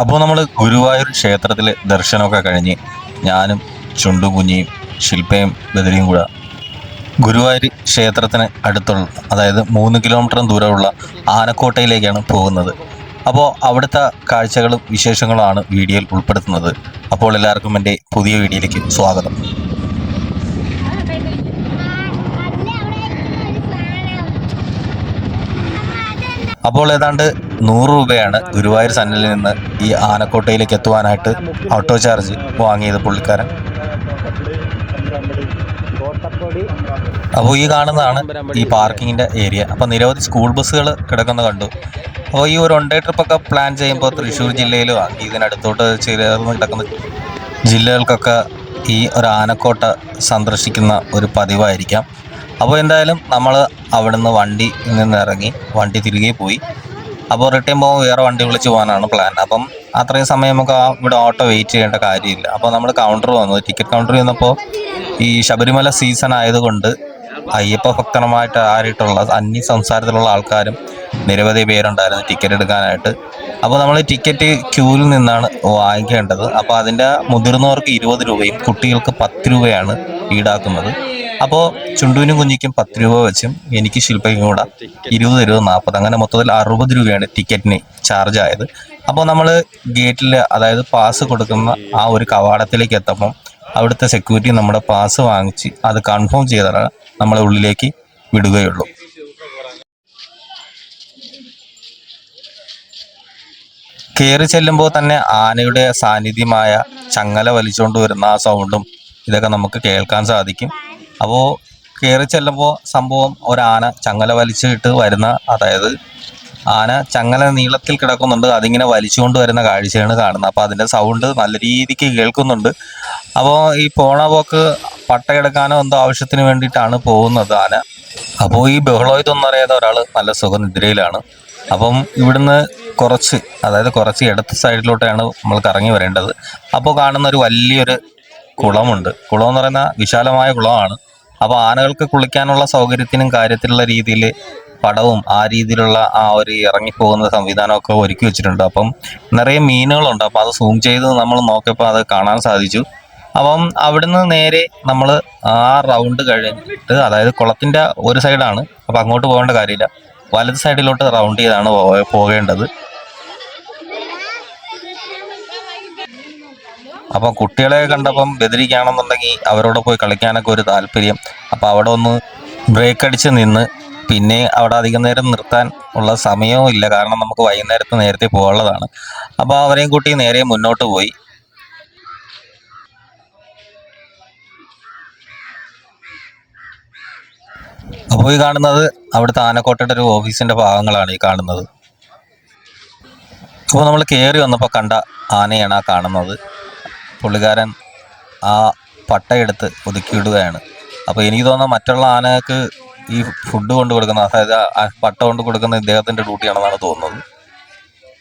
അപ്പോൾ നമ്മൾ ഗുരുവായൂർ ക്ഷേത്രത്തിലെ ദർശനമൊക്കെ കഴിഞ്ഞ് ഞാനും ചുണ്ടും കുഞ്ഞിയും ശില്പയും ബദരിയും കൂടെ ഗുരുവായൂർ ക്ഷേത്രത്തിന് അടുത്തുള്ള അതായത് മൂന്ന് കിലോമീറ്റർ ദൂരമുള്ള ആനക്കോട്ടയിലേക്കാണ് പോകുന്നത്. അപ്പോൾ അവിടുത്തെ കാഴ്ചകളും വിശേഷങ്ങളുമാണ് വീഡിയോയിൽ ഉൾപ്പെടുത്തുന്നത്. അപ്പോൾ എല്ലാവർക്കും എന്റെ പുതിയ വീഡിയോയിലേക്ക് സ്വാഗതം. അപ്പോൾ ഏതാണ്ട് നൂറ് രൂപയാണ് ഗുരുവായൂർ സന്നിൽ നിന്ന് ഈ ആനക്കോട്ടയിലേക്ക് എത്തുവാനായിട്ട് ഓട്ടോ ചാർജ് വാങ്ങിയത് പുള്ളിക്കാരൻ. അപ്പോൾ ഈ കാണുന്നതാണ് ഈ പാർക്കിങ്ങിന്റെ ഏരിയ. അപ്പോൾ നിരവധി സ്കൂൾ ബസ്സുകൾ കിടക്കുന്ന കണ്ടു. അപ്പോൾ ഈ ഒരു വൺ ഡേ ട്രിപ്പൊക്കെ പ്ലാൻ ചെയ്യുമ്പോൾ തൃശ്ശൂർ ജില്ലയിലും ഇതിനടുത്തോട്ട് ചേർന്ന് കിടക്കുന്ന ജില്ലകൾക്കൊക്കെ ഈ ഒരു ആനക്കോട്ട സന്ദർശിക്കുന്ന ഒരു പതിവായിരിക്കാം. അപ്പോൾ എന്തായാലും നമ്മൾ അവിടുന്ന് വണ്ടി നിന്ന് ഇറങ്ങി വണ്ടി തിരികെ പോയി. അപ്പോൾ റിട്ടേൺ പോകുമ്പോൾ വേറെ വണ്ടി വിളിച്ച് പോകാനാണ് പ്ലാൻ അപ്പം അത്രയും സമയം നമുക്ക് ആ ഇവിടെ ഓട്ടോ വെയിറ്റ് ചെയ്യേണ്ട കാര്യമില്ല. അപ്പോൾ നമ്മൾ കൗണ്ടർ വന്നു. ടിക്കറ്റ് കൗണ്ടർ വന്നപ്പോൾ ഈ ശബരിമല സീസൺ ആയതുകൊണ്ട് അയ്യപ്പ ഭക്തനുമായിട്ട് ആയിട്ടുള്ള അന്യ സംസാരത്തിലുള്ള ആൾക്കാരും നിരവധി പേരുണ്ടായിരുന്നു ടിക്കറ്റ് എടുക്കാനായിട്ട്. അപ്പോൾ നമ്മൾ ടിക്കറ്റ് ക്യൂവിൽ നിന്നാണ് വാങ്ങിക്കേണ്ടത്. അപ്പോൾ അതിന്റെ മുതിർന്നവർക്ക് ഇരുപത് രൂപയും കുട്ടികൾക്ക് പത്ത് രൂപയാണ് ഈടാക്കുന്നത്. അപ്പോൾ ചുണ്ടുവിനും കുഞ്ഞിക്കും പത്ത് രൂപ വെച്ചും എനിക്ക് ശില്പയ്ക്കും കൂടെ ഇരുപത് ഇരുപത് നാൽപ്പത് അങ്ങനെ മൊത്തത്തിൽ അറുപത് രൂപയാണ് ടിക്കറ്റിന് ചാർജ് ആയത്. അപ്പോൾ നമ്മൾ ഗേറ്റിൽ അതായത് പാസ് കൊടുക്കുന്ന ആ ഒരു കവാടത്തിലേക്ക് എത്തുമ്പം അവിടുത്തെ സെക്യൂരിറ്റി നമ്മുടെ പാസ് വാങ്ങിച്ച് അത് കൺഫേം ചെയ്താണ് നമ്മളെ ഉള്ളിലേക്ക് വിടുകയുള്ളൂ. കയറി ചെല്ലുമ്പോൾ തന്നെ ആനയുടെ സാന്നിധ്യമായ ചങ്ങല വലിച്ചുകൊണ്ട് വരുന്ന ആ സൗണ്ടും ഇതൊക്കെ നമുക്ക് കേൾക്കാൻ സാധിക്കും. അപ്പോൾ കയറി ചെല്ലുമ്പോൾ സംഭവം ഒരാന ചങ്ങല വലിച്ചിട്ട് വരുന്ന അതായത് ആന ചങ്ങല നീളത്തിൽ കിടക്കുന്നുണ്ട്. അതിങ്ങനെ വലിച്ചുകൊണ്ട് വരുന്ന കാഴ്ചയാണ് കാണുന്നത്. അപ്പോൾ അതിന്റെ സൗണ്ട് നല്ല രീതിക്ക് കേൾക്കുന്നുണ്ട്. അപ്പോൾ ഈ പോണ പോക്ക് പട്ടയെടുക്കാനോ എന്തോ ആവശ്യത്തിന് വേണ്ടിയിട്ടാണ് പോകുന്നത് ആന. അപ്പോൾ ഈ ബഹളോയിത് എന്നറിയാതെ ഒരാൾ നല്ല സുഖനിദ്രയിലാണ് അപ്പം ഇവിടുന്ന് കുറച്ച് അതായത് കുറച്ച് ഇടത്ത് സൈഡിലോട്ടാണ് നമ്മൾ കറങ്ങി വരേണ്ടത്. അപ്പോൾ കാണുന്ന ഒരു വലിയൊരു കുളമുണ്ട്. കുളം എന്ന് പറയുന്ന വിശാലമായ കുളമാണ്. അപ്പോൾ ആനകൾക്ക് കുളിക്കാനുള്ള സൗകര്യത്തിനും കാര്യത്തിലുള്ള രീതിയിൽ പടവും ആ രീതിയിലുള്ള ആ ഒരു ഇറങ്ങിപ്പോകുന്ന സംവിധാനമൊക്കെ ഒരുക്കി വെച്ചിട്ടുണ്ട്. അപ്പം നിറയെ മീനുകളുണ്ട്. അപ്പോൾ അത് സൂം ചെയ്ത് നമ്മൾ നോക്കിയപ്പോൾ അത് കാണാൻ സാധിച്ചു. അപ്പം അവിടുന്ന് നേരെ നമ്മൾ ആ റൗണ്ട് കഴിഞ്ഞിട്ട് അതായത് കുളത്തിന്റെ ഒരു സൈഡാണ്. അപ്പോൾ അങ്ങോട്ട് പോകേണ്ട കാര്യമില്ല. വലത് സൈഡിലോട്ട് റൗണ്ട് ചെയ്താണ് പോകേണ്ടത്. അപ്പം കുട്ടികളെ കണ്ടപ്പം ബെതിരിക്കുകയാണെന്നുണ്ടെങ്കിൽ അവരോട് പോയി കളിക്കാനൊക്കെ ഒരു താല്പര്യം. അപ്പോൾ അവിടെ ഒന്ന് ബ്രേക്ക് അടിച്ച് നിന്ന് പിന്നെ അവിടെ അധികം നേരം നിർത്താൻ ഉള്ള സമയവും ഇല്ല. കാരണം നമുക്ക് വൈകുന്നേരത്ത് നേരത്തെ പോകാനുള്ളതാണ്. അപ്പോൾ അവരെയും കൂട്ടി നേരെ മുന്നോട്ട് പോയി. അപ്പോൾ ഈ കാണുന്നത് അവിടുത്തെ ആനക്കോട്ടയുടെ ഒരു ഓഫീസിന്റെ ഭാഗങ്ങളാണ് ഈ കാണുന്നത്. അപ്പോൾ നമ്മൾ കയറി വന്നപ്പോൾ കണ്ട ആനയാണ് ആ കാണുന്നത്. പുള്ളിക്കാരൻ ആ പട്ടയെടുത്ത് ഒതുക്കിയിടുകയാണ്. അപ്പോൾ എനിക്ക് തോന്നുന്നത് മറ്റുള്ള ആനകൾക്ക് ഈ ഫുഡ് കൊണ്ട് കൊടുക്കുന്ന അതായത് പട്ട കൊണ്ട് കൊടുക്കുന്ന ഇദ്ദേഹത്തിന്റെ ഡ്യൂട്ടിയാണെന്നാണ് തോന്നുന്നത്.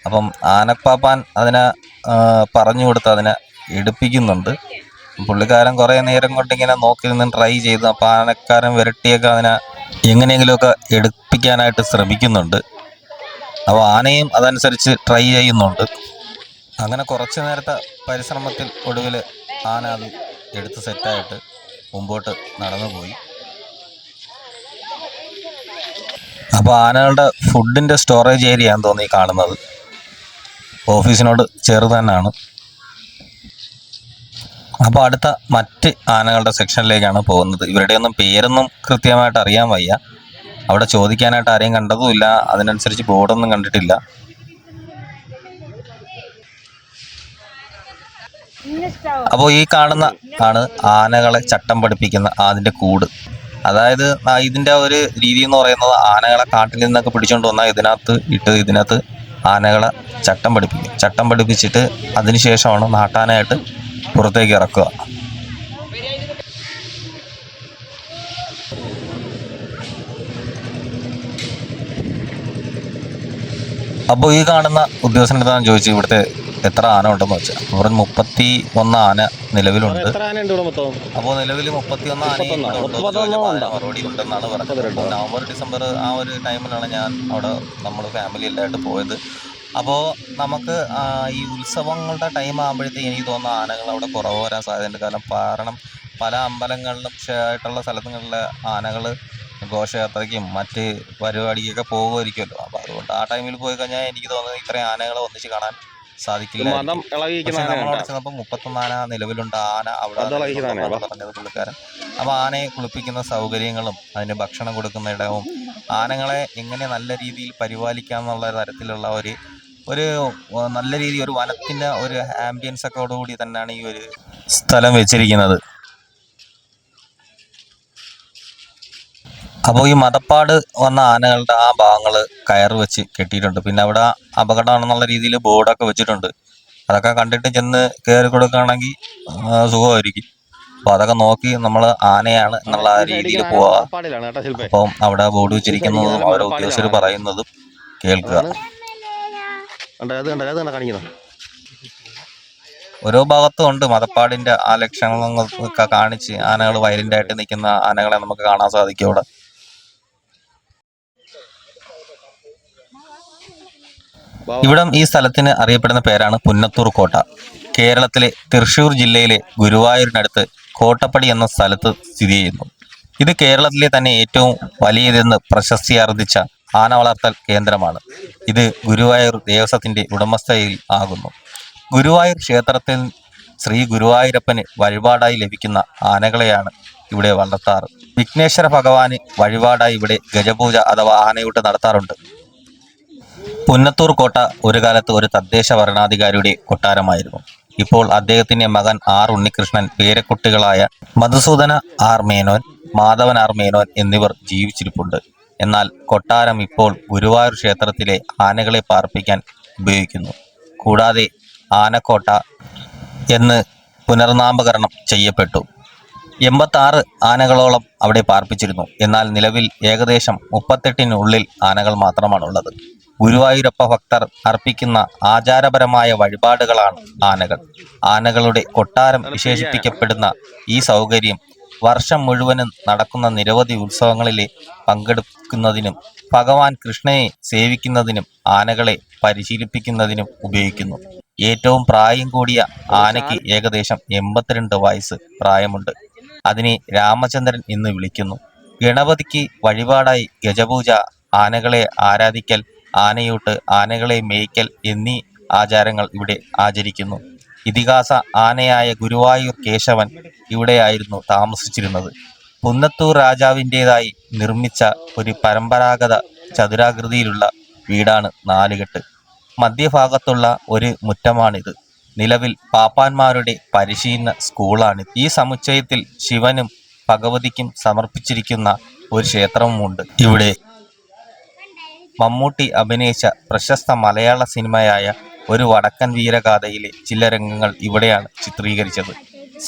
അപ്പം ആനപ്പാപ്പാൻ അതിനെ പറഞ്ഞു കൊടുത്ത് അതിനെ എടുപ്പിക്കുന്നുണ്ട്. പുള്ളിക്കാരൻ കുറേ നേരം കൊണ്ട് ഇങ്ങനെ നോക്കി നിന്ന് ട്രൈ ചെയ്തു അപ്പോൾ ആനക്കാരൻ വിരട്ടിയൊക്കെ അതിനെ എങ്ങനെയെങ്കിലുമൊക്കെ എടുപ്പിക്കാനായിട്ട് ശ്രമിക്കുന്നുണ്ട്. അപ്പോൾ ആനയും അതനുസരിച്ച് ട്രൈ ചെയ്യുന്നുണ്ട്. അങ്ങനെ കുറച്ച് നേരത്തെ പരിശ്രമത്തിൽ ഒടുവിൽ ആന അത് എടുത്ത് സെറ്റായിട്ട് മുമ്പോട്ട് നടന്നു പോയി അപ്പോൾ ആനകളുടെ ഫുഡിന്റെ സ്റ്റോറേജ് ഏരിയ ആണെന്ന് തോന്നി കാണുന്നത്. ഓഫീസിനോട് ചേർന്ന് തന്നെയാണ്. അപ്പോൾ അടുത്ത മറ്റ് ആനകളുടെ സെക്ഷനിലേക്കാണ് പോകുന്നത്. ഇവരുടെയൊന്നും പേരൊന്നും കൃത്യമായിട്ട് അറിയാൻ വയ്യ. അവിടെ ചോദിക്കാനായിട്ട് ആരെയും കണ്ടതുമില്ല. അതിനനുസരിച്ച് ബോർഡൊന്നും കണ്ടിട്ടില്ല. അപ്പോൾ ഈ കാണുന്ന ആണ് ആനകളെ ചട്ടം പഠിപ്പിക്കുന്ന അതിന്റെ കൂട്. അതായത് ഇതിന്റെ ഇതിന്റെ ഒരു രീതി എന്ന് പറയുന്നത് ആനകളെ കാട്ടിൽ നിന്നൊക്കെ പിടിച്ചുകൊണ്ട് വന്നാൽ ഇതിനകത്ത് ഇട്ട് ഇതിനകത്ത് ആനകളെ ചട്ടം പഠിപ്പിക്കും. ചട്ടം പഠിപ്പിച്ചിട്ട് അതിനുശേഷമാണ് നാട്ടാനായിട്ട് പുറത്തേക്ക് ഇറക്കുക. അപ്പോൾ ഈ കാണുന്ന ഉദ്യോഗസ്ഥന്റെ അടുത്ത് ഞാൻ ചോദിച്ചു ഇവിടുത്തെ എത്ര ആന ഉണ്ടെന്ന് വെച്ചാൽ ഇവിടെ മുപ്പത്തി ഒന്ന് ആന നിലവിലുണ്ട്. അപ്പോൾ നിലവിൽ മുപ്പത്തി ഒന്ന് ആന? മറുപടി ഉണ്ടെന്നാണ് പറഞ്ഞത്. നവംബർ ഡിസംബർ ആ ഒരു ടൈമിലാണ് ഞാൻ അവിടെ നമ്മൾ ഫാമിലി എല്ലായിട്ട് പോയത്. അപ്പോൾ നമുക്ക് ഈ ഉത്സവങ്ങളുടെ ടൈം ആകുമ്പോഴത്തേക്ക് എനിക്ക് തോന്നുന്ന ആനകൾ അവിടെ കുറവ് വരാൻ സാധ്യതയുണ്ട്. കാരണം കാരണം പല അമ്പലങ്ങളിലും ആയിട്ടുള്ള സ്ഥലങ്ങളിലെ ആനകൾ ഘോഷയാത്രയ്ക്കും മറ്റ് പരിപാടിക്കൊക്കെ പോകുമായിരിക്കുമല്ലോ. അപ്പോൾ അതുകൊണ്ട് ആ ടൈമിൽ പോയി കഴിഞ്ഞാൽ എനിക്ക് തോന്നുന്നത് ഇത്രയും ആനകളെ ഒന്നിച്ച് കാണാൻ സാധിക്കില്ല മതം? ചെന്നപ്പോൾ മുപ്പത്തൊന്നാന നിലവിലുണ്ട് ആന അവിടെ പറഞ്ഞത് പുള്ളിക്കാരൻ. അപ്പോൾ ആനയെ കുളിപ്പിക്കുന്ന സൗകര്യങ്ങളും അതിന് ഭക്ഷണം കൊടുക്കുന്ന ഇടവും ആനകളെ എങ്ങനെ നല്ല രീതിയിൽ പരിപാലിക്കാം എന്നുള്ള തരത്തിലുള്ള ഒരു ഒരു നല്ല രീതി ഒരു വനത്തിന്റെ ഒരു ആംബിയൻസ് ഒക്കെ കൂടി തന്നെയാണ് ഈ ഒരു സ്ഥലം വെച്ചിരിക്കുന്നത്. അപ്പോൾ ഈ മതപ്പാട് വന്ന ആനകളുടെ ആ ഭാഗങ്ങൾ കയർ വെച്ച് കെട്ടിയിട്ടുണ്ട്. പിന്നെ അവിടെ അപകടമാണെന്നുള്ള രീതിയിൽ ബോർഡൊക്കെ വെച്ചിട്ടുണ്ട്. അതൊക്കെ കണ്ടിട്ട് ചെന്ന് കയറി കൊടുക്കുകയാണെങ്കിൽ സുഖമായിരിക്കും. അപ്പൊ അതൊക്കെ നോക്കി നമ്മൾ ആനയാണ് എന്നുള്ള ആ രീതിയിൽ പോവാ. അപ്പം അവിടെ ബോർഡ് വെച്ചിരിക്കുന്നതും അവരെ ഉദ്യോഗസ്ഥർ പറയുന്നതും കേൾക്കുക. ഓരോ ഭാഗത്തും ഉണ്ട് മതപ്പാടിന്റെ ആ ലക്ഷണങ്ങളൊക്കെ കാണിച്ച് ആനകൾ വയലിന്റെ ആയിട്ട് നിൽക്കുന്ന ആനകളെ നമുക്ക് കാണാൻ സാധിക്കും അവിടെ. ഇവിടം ഈ സ്ഥലത്തിന് അറിയപ്പെടുന്ന പേരാണ് പുന്നത്തൂർ കോട്ട. കേരളത്തിലെ തൃശൂർ ജില്ലയിലെ ഗുരുവായൂരിനടുത്ത് കോട്ടപ്പടി എന്ന സ്ഥലത്ത് സ്ഥിതി ചെയ്യുന്നു. ഇത് കേരളത്തിലെ തന്നെ ഏറ്റവും വലിയതെന്ന് പ്രശസ്തി ആർജിച്ച ആന വളർത്തൽ കേന്ദ്രമാണ്. ഇത് ഗുരുവായൂർ ദേവസ്വത്തിന്റെ ഉടമസ്ഥയിൽ ആകുന്നു. ഗുരുവായൂർ ക്ഷേത്രത്തിൽ ശ്രീ ഗുരുവായൂരപ്പന് വഴിപാടായി ലഭിക്കുന്ന ആനകളെയാണ് ഇവിടെ വളർത്താറ്. വിഘ്നേശ്വര ഭഗവാന് വഴിപാടായി ഇവിടെ ഗജപൂജ അഥവാ ആനയൂട്ട് നടത്താറുണ്ട്. പുന്നത്തൂർ കോട്ട ഒരു കാലത്ത് ഒരു തദ്ദേശ ഭരണാധികാരിയുടെ കൊട്ടാരമായിരുന്നു. ഇപ്പോൾ അദ്ദേഹത്തിന്റെ മകൻ ആർ ഉണ്ണികൃഷ്ണൻ പേരക്കുട്ടികളായ മധുസൂദന ആർ മേനോൻ മാധവൻ ആർ മേനോൻ എന്നിവർ ജീവിച്ചിരിപ്പുണ്ട്. എന്നാൽ കൊട്ടാരം ഇപ്പോൾ ഗുരുവായൂർ ക്ഷേത്രത്തിലെ ആനകളെ പാർപ്പിക്കാൻ ഉപയോഗിക്കുന്നു. കൂടാതെ ആനക്കോട്ട എന്ന് പുനർനാമകരണം ചെയ്യപ്പെട്ടു. എൺപത്താറ് ആനകളോളം അവിടെ പാർപ്പിച്ചിരുന്നു. എന്നാൽ നിലവിൽ ഏകദേശം മുപ്പത്തെട്ടിനുള്ളിൽ ആനകൾ മാത്രമാണുള്ളത്. ഗുരുവായൂരപ്പ ഭക്തർ അർപ്പിക്കുന്ന ആചാരപരമായ വഴിപാടുകളാണ് ആനകൾ. ആനകളുടെ കൊട്ടാരം വിശേഷിപ്പിക്കപ്പെടുന്ന ഈ സൗകര്യം വർഷം മുഴുവനും നടക്കുന്ന നിരവധി ഉത്സവങ്ങളിലെ പങ്കെടുക്കുന്നതിനും ഭഗവാൻ കൃഷ്ണയെ സേവിക്കുന്നതിനും ആനകളെ പരിശീലിപ്പിക്കുന്നതിനും ഉപയോഗിക്കുന്നു. ഏറ്റവും പ്രായം കൂടിയ ആനയ്ക്ക് ഏകദേശം എൺപത്തിരണ്ട് വയസ്സ് പ്രായമുണ്ട്. അതിനെ രാമചന്ദ്രൻ എന്ന് വിളിക്കുന്നു. ഗണപതിക്ക് വഴിപാടായി ഗജപൂജ ആനകളെ ആരാധിക്കൽ ആനയൂട്ട് ആനകളെ മേയ്ക്കൽ എന്നീ ആചാരങ്ങൾ ഇവിടെ ആചരിക്കുന്നു. ഇതിഹാസ ആനയായ ഗുരുവായൂർ കേശവൻ ഇവിടെയായിരുന്നു താമസിച്ചിരുന്നത്. പുന്നത്തൂർ രാജാവിന്റെതായി നിർമ്മിച്ച ഒരു പരമ്പരാഗത ചതുരാകൃതിയിലുള്ള വീടാണ് നാലുകെട്ട്. മധ്യഭാഗത്തുള്ള ഒരു മുറ്റമാണിത്. നിലവിൽ പാപ്പാന്മാരുടെ പരിശീലന സ്കൂളാണ്. ഈ സമുച്ചയത്തിൽ ശിവനും ഭഗവതിക്കും സമർപ്പിച്ചിരിക്കുന്ന ഒരു ക്ഷേത്രവുമുണ്ട്. ഇവിടെ മമ്മൂട്ടി അഭിനയിച്ച പ്രശസ്ത മലയാള സിനിമയായ ഒരു വടക്കൻ വീരഗാഥയിലെ ചില രംഗങ്ങൾ ഇവിടെയാണ് ചിത്രീകരിച്ചത്.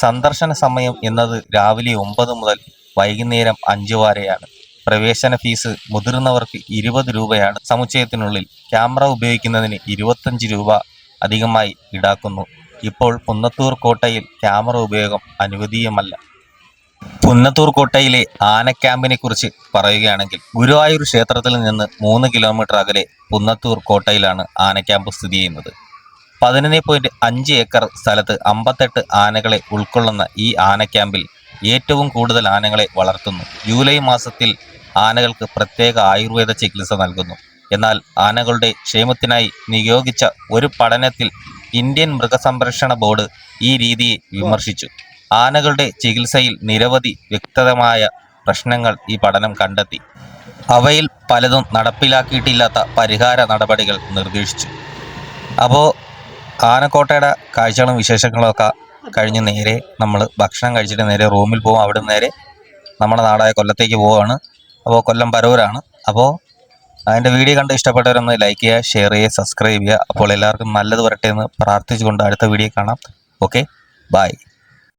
സന്ദർശന സമയം എന്നത് രാവിലെ ഒമ്പത് മുതൽ വൈകുന്നേരം അഞ്ചു വരെയാണ്. പ്രവേശന ഫീസ് മുതിർന്നവർക്ക് ഇരുപത് രൂപയാണ്. സമുച്ചയത്തിനുള്ളിൽ ക്യാമറ ഉപയോഗിക്കുന്നതിന് ഇരുപത്തഞ്ച് രൂപ അധികമായി ഈടാക്കുന്നു. ഇപ്പോൾ പുന്നത്തൂർ കോട്ടയിൽ ക്യാമറ ഉപയോഗം അനുവദീയമല്ല. പുന്നത്തൂർ കോട്ടയിലെ ആനക്യാമ്പിനെ കുറിച്ച് പറയുകയാണെങ്കിൽ ഗുരുവായൂർ ക്ഷേത്രത്തിൽ നിന്ന് മൂന്ന് കിലോമീറ്റർ അകലെ പുന്നത്തൂർ കോട്ടയിലാണ് ആനക്യാമ്പ് സ്ഥിതി ചെയ്യുന്നത്. പതിനൊന്ന് പോയിന്റ് അഞ്ച് ഏക്കർ സ്ഥലത്ത് അമ്പത്തെട്ട് ആനകളെ ഉൾക്കൊള്ളുന്ന ഈ ആനക്യാമ്പിൽ ഏറ്റവും കൂടുതൽ ആനകളെ വളർത്തുന്നു. ജൂലൈ മാസത്തിൽ ആനകൾക്ക് പ്രത്യേക ആയുർവേദ ചികിത്സ നൽകുന്നു. എന്നാൽ ആനകളുടെ ക്ഷേമത്തിനായി നിയോഗിച്ച ഒരു പഠനത്തിൽ ഇന്ത്യൻ മൃഗസംരക്ഷണ ബോർഡ് ഈ രീതിയെ വിമർശിച്ചു. ആനകളുടെ ചികിത്സയിൽ നിരവധി വ്യക്തമായ പ്രശ്നങ്ങൾ ഈ പഠനം കണ്ടെത്തി. അവയിൽ പലതും നടപ്പിലാക്കിയിട്ടില്ലാത്ത പരിഹാര നടപടികൾ നിർദ്ദേശിച്ചു. അപ്പോൾ ആനക്കോട്ടയുടെ കാഴ്ചകളും വിശേഷങ്ങളും ഒക്കെ കഴിഞ്ഞ് നേരെ നമ്മൾ ഭക്ഷണം കഴിച്ചിട്ട് നേരെ റൂമിൽ പോകും അവിടെ നേരെ നമ്മുടെ നാടായ കൊല്ലത്തേക്ക് പോവുകയാണ് അപ്പോൾ കൊല്ലം പരൂരാണ് അപ്പോൾ അതിന്റെ വീഡിയോ കണ്ട് ഇഷ്ടപ്പെട്ടവരൊന്ന് ലൈക്ക് ചെയ്യുക ഷെയർ ചെയ്യുക സബ്സ്ക്രൈബ് ചെയ്യുക. അപ്പോൾ എല്ലാവർക്കും നല്ലത് വരട്ടെ എന്ന് പ്രാർത്ഥിച്ചുകൊണ്ട് അടുത്ത വീഡിയോ കാണാം. Okay bye